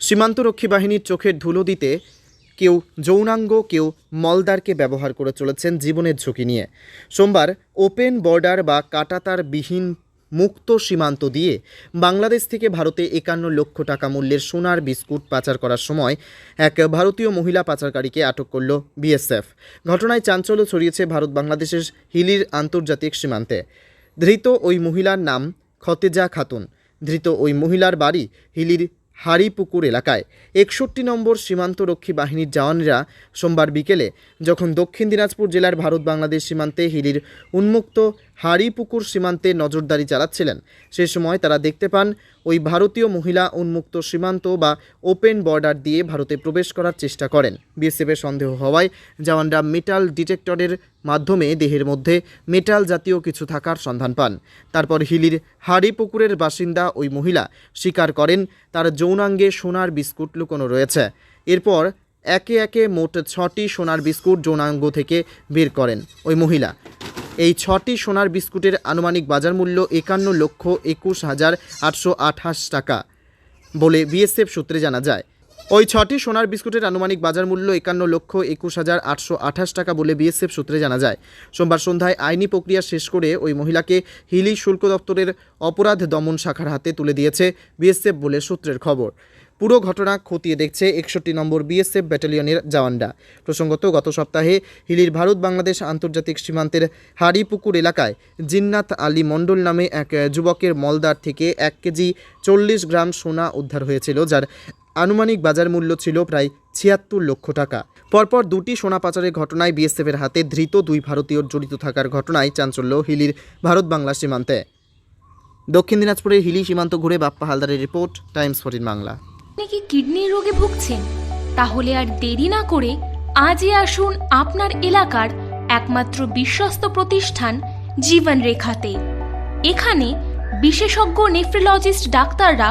সীমান্তরক্ষী বাহিনীর চোখের ধুলো দিতে কেউ যৌনাঙ্গ, কেউ মলদারকে ব্যবহার করে চলেছেন জীবনের ঝুঁকি নিয়ে। সোমবার ওপেন বর্ডার বা কাটাতার বিহীন মুক্ত সীমান্ত দিয়ে বাংলাদেশ থেকে ভারতে একান্ন লক্ষ টাকা মূল্যের সোনার বিস্কুট পাচার করার সময় এক ভারতীয় মহিলা পাচারকারীকে আটক করল বিএসএফ। ঘটনায় চাঞ্চল্য ছড়িয়েছে ভারত বাংলাদেশের হিলির আন্তর্জাতিক সীমান্তে। ধৃত ওই মহিলার নাম খতেজা খাতুন। ধৃত ওই মহিলার বাড়ি হিলির হাড়িপুকুর এলাকায় একষট্টি নম্বর সীমান্তরক্ষী বাহিনীর জওয়ানরা সোমবার বিকেলে যখন দক্ষিণ দিনাজপুর জেলার ভারত বাংলাদেশ সীমান্তে হিলির উন্মুক্ত হারিপুকুর সীমান্তে নজরদারি চালাচ্ছিলেন, সে সময় তারা দেখতে পান ওই ভারতীয় মহিলা উন্মুক্ত সীমান্ত বা ওপেন বর্ডার দিয়ে ভারতে প্রবেশ করার চেষ্টা করেন। বিএসএফের সন্দেহ হওয়ায় জওয়ানরা মেটাল ডিটেক্টরের মাধ্যমে দেহের মধ্যে মেটাল জাতীয় কিছু থাকার সন্ধান পান। তারপর হিলির হাড়িপুকুরের বাসিন্দা ওই মহিলা স্বীকার করেন, তার যৌনাঙ্গে সোনার বিস্কুট লুকোনো রয়েছে। এরপর একে একে মোট ছটি সোনার বিস্কুট যৌনাঙ্গ থেকে বের করেন ওই মহিলা। এই ছটি সোনার বিস্কুটের আনুমানিক বাজার মূল্য একান্ন লক্ষ একুশ হাজার আটশো আঠাশ টাকা বলে বিএসএফ সূত্রে জানা যায়। ওই ছটি সোনার বিস্কুটের আনুমানিক বাজার মূল্য একান্ন লক্ষ একুশ হাজার আটশো আঠাশ টাকা বলে বিএসএফ সূত্রে জানা যায়। সোমবার সন্ধ্যায় আইনি প্রক্রিয়া শেষ করে ওই মহিলাকে হিলি শুল্ক দপ্তরের অপরাধ দমন শাখার হাতে তুলে দিয়েছে বিএসএফ বলে সূত্রের খবর। পুরো ঘটনা খতিয়ে দেখছে একষট্টি নম্বর বিএসএফ ব্যাটালিয়নের জওয়ানরা। প্রসঙ্গত, গত সপ্তাহে হিলির ভারত বাংলাদেশ আন্তর্জাতিক সীমান্তের হাড়িপুকুর এলাকায় জিন্নাত আলী মণ্ডল নামে এক যুবকের মলদার থেকে এক কেজি চল্লিশ গ্রাম সোনা উদ্ধার হয়েছিল, যার আনুমানিক বাজার মূল্য ছিল প্রায় ছিয়াত্তর লক্ষ টাকা। পরপর দুটি সোনা পাচারের ঘটনায় বিএসএফের হাতে ধৃত দুই ভারতীয় জড়িত থাকার ঘটনায় চাঞ্চল্য, হিলির ভারত বাংলা সীমান্তে। দক্ষিণ দিনাজপুরের হিলি সীমান্ত ঘুরে বাপ্পা হালদারের রিপোর্ট, টাইমস ফোর্টিন বাংলা। আপনি কি কিডনির রোগে ভুগছেন? তাহলে আর দেরি না করে আজই আসুন আপনার এলাকার একমাত্র বিশ্বস্ত প্রতিষ্ঠান জীবন রেখাতে এখানে বিশেষজ্ঞ নেফ্রোলজিস্ট ডাক্তাররা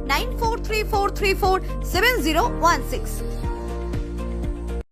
9434347016.